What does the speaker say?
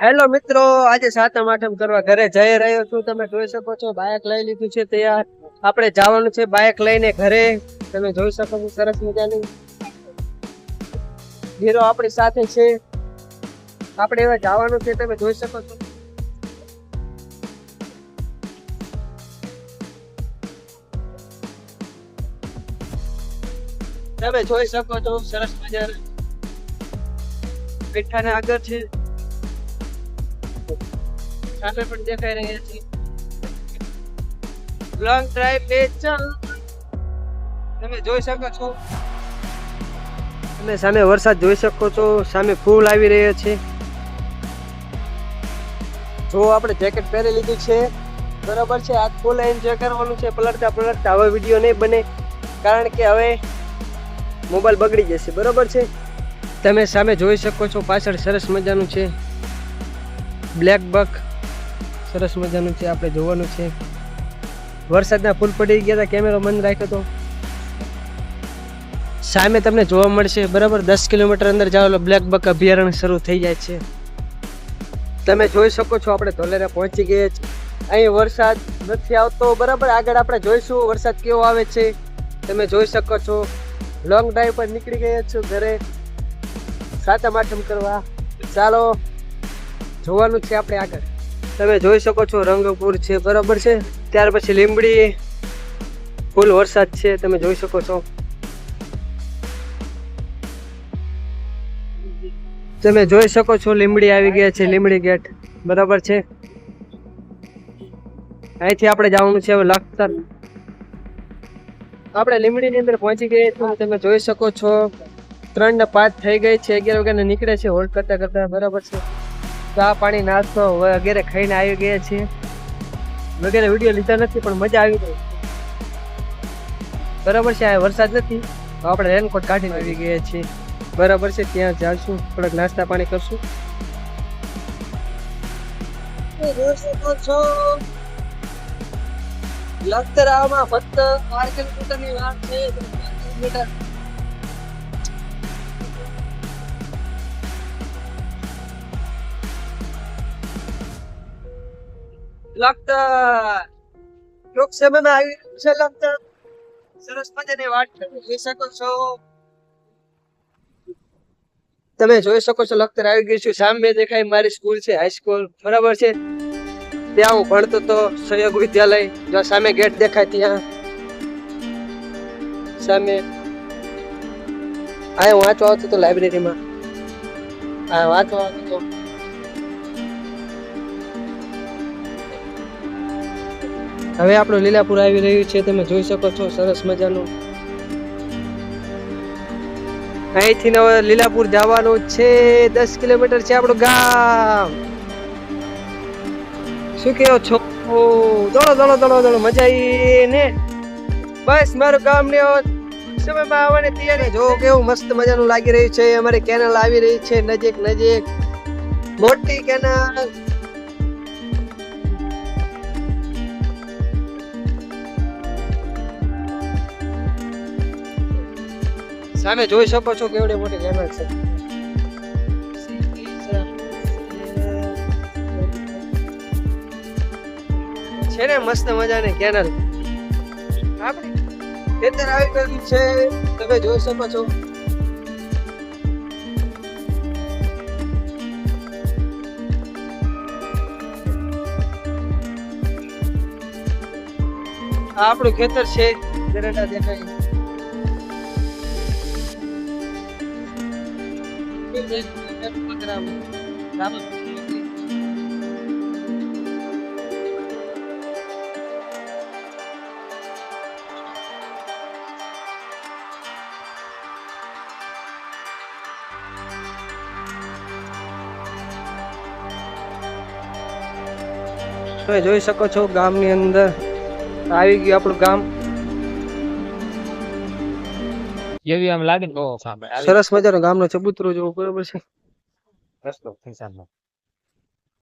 Hello મિત્રો, આજે સાતમ આઠમ કરવા ઘરે જઈ રહ્યો છું. તમે જોઈ શકો છો બાઇક લઈ લીધું છે તૈયાર. આપણે જવાનું છે બાઇક લઈને ઘરે. તમે જોઈ શકો છો, સરસ મજાની હીરો આપણી સાથે છે. આપણે હવે જવાનું છે, તમે જોઈ શકો છો. તમે જોઈ શકો છો, સરસ મજાના મીઠાને આગળ છે. સામે પણ દેખાઈ રહ્યા છે લોંગ ડ્રાઈવ બે ચલ. તમે જોઈ શકો છો. તમે સામે વરસાદ જોઈ શકો છો, સામે ફૂલ આવી રહ્યો છે. જો આપણે જેકેટ પહેરી લીધું છે, બરાબર છે આ ફૂલ એન્જોય કરવાનું છે, પલટતા પલટતા હવે વીડિયો નહીં બને, કારણ કે હવે મોબાઈલ બગડી જશે, બરાબર છે? તમે સામે જોઈ શકો છો, પાછળ સરસ મજાનું છે બ્લેક બક સરસ મજાનું છે, આપણે જોવાનું છે. વરસાદના ફૂલ પડી ગયા હતા કેમેરો બંધ રાખ્યો હતો સામે તમને જોવા મળશે, બરાબર દસ કિલોમીટર અંદર જાઓ બ્લેક બક અભયારણ્ય શરૂ થઈ જાય છે. તમે જોઈ શકો છો, આપણે ધોલેરા પહોંચી ગયા છીએ અહીં વરસાદ નથી આવતો, બરાબર આગળ આપણે જોઈશું વરસાદ કેવો આવે છે. તમે જોઈ શકો છો લોંગ ડ્રાઈવ પર નીકળી ગયા છો ઘરે. સાતમ આઠમ કરવા. ચાલો, જોવાનું છે આપણે આગળ. તમે જોઈ શકો છો રંગપુર છે, બરાબર છે? ત્યાર પછી લીંબડી, ફૂલ વરસાદ છે, તમે જોઈ શકો છો. તમે જોઈ શકો છો લીંબડી આવી ગયા છે, લીંબડી ગેટ, બરાબર છે? અહીંથી આપણે જવાનું છે હવે લખતર. આપણે લીંબડીની અંદર પહોંચી ગયા છીએ, તમે જોઈ શકો છો. ત્રણ ને પાંચ થઈ ગઈ છે, અગિયાર વાગ્યાને નીકળે છે હોલ્ડ કરતા કરતા, બરાબર છે? ચા પાણી, નાસ્તો વગેરે ખાઈને આવી ગયા છીએ. વગેરે વીડિયો લીધા નથી, પણ મજા આવી ગઈ. બરાબર છે, આ વરસાદ નથી. તો આપણે રેનકોટ કાઢીને આવી ગયા છીએ. બરાબર છે, ત્યાં જાશું, થોડાક નાસ્તા પાણી કરશું. લખતરામાં ફક્ત બાર કિલોમીટરની વાત છે લખતર ટૂંક સમયમાં આવી છે લખતર સરસ વાત જોઈ શકો છો. તમે જોઈ શકો છો લખતર આવી ગયું છું. સામે દેખાય મારી સ્કૂલ છે હાઈસ્કૂલ બરાબર છે. ત્યાં હું ભણતો તો સહયોગ વિદ્યાલય. જો સામે ગેટ દેખાય ત્યાં. સામે. આ હું વાંચવા આવતો હતો લાઇબ્રેરીમાં આ વાંચવા આવતો તો હવે આપણું લીલાપુર આવી રહ્યું છે, તમે જોઈ શકો છો, સરસ મજાનું. અહીંથી હવે લીલાપુર જવાનું છે, દસ કિલોમીટર છે આપણું ગામ. શું કેવો છો? દોડો દોડો દોડો દોડો, મજા આવી ને. બસ, મારું ગામ ને સમયમાં આવવાની તૈયારી. જો કેવું મસ્ત મજાનું લાગી રહ્યું છે, અમારી કેનલ આવી રહી છે, નજીક નજીક. મોટી કેનલ સામે જોઈ શકો છો કેવડી મોટી કેનલ છે. છે ને મસ્ત મજાની કેનલ ખેતર આવી ગયું છે. તમે જોઈ શકો છો. આપણું ખેતર છે. દરેડા દેખાય. તમે જોઈ શકો છો ગામની અંદર આવી ગયું આપણું ગામ. જેવી આમ લાગે ને સરસ મજાનો ગામનો ચબૂતરો જેવો બરોબર છે. રસ્તો ખિસ્સામાં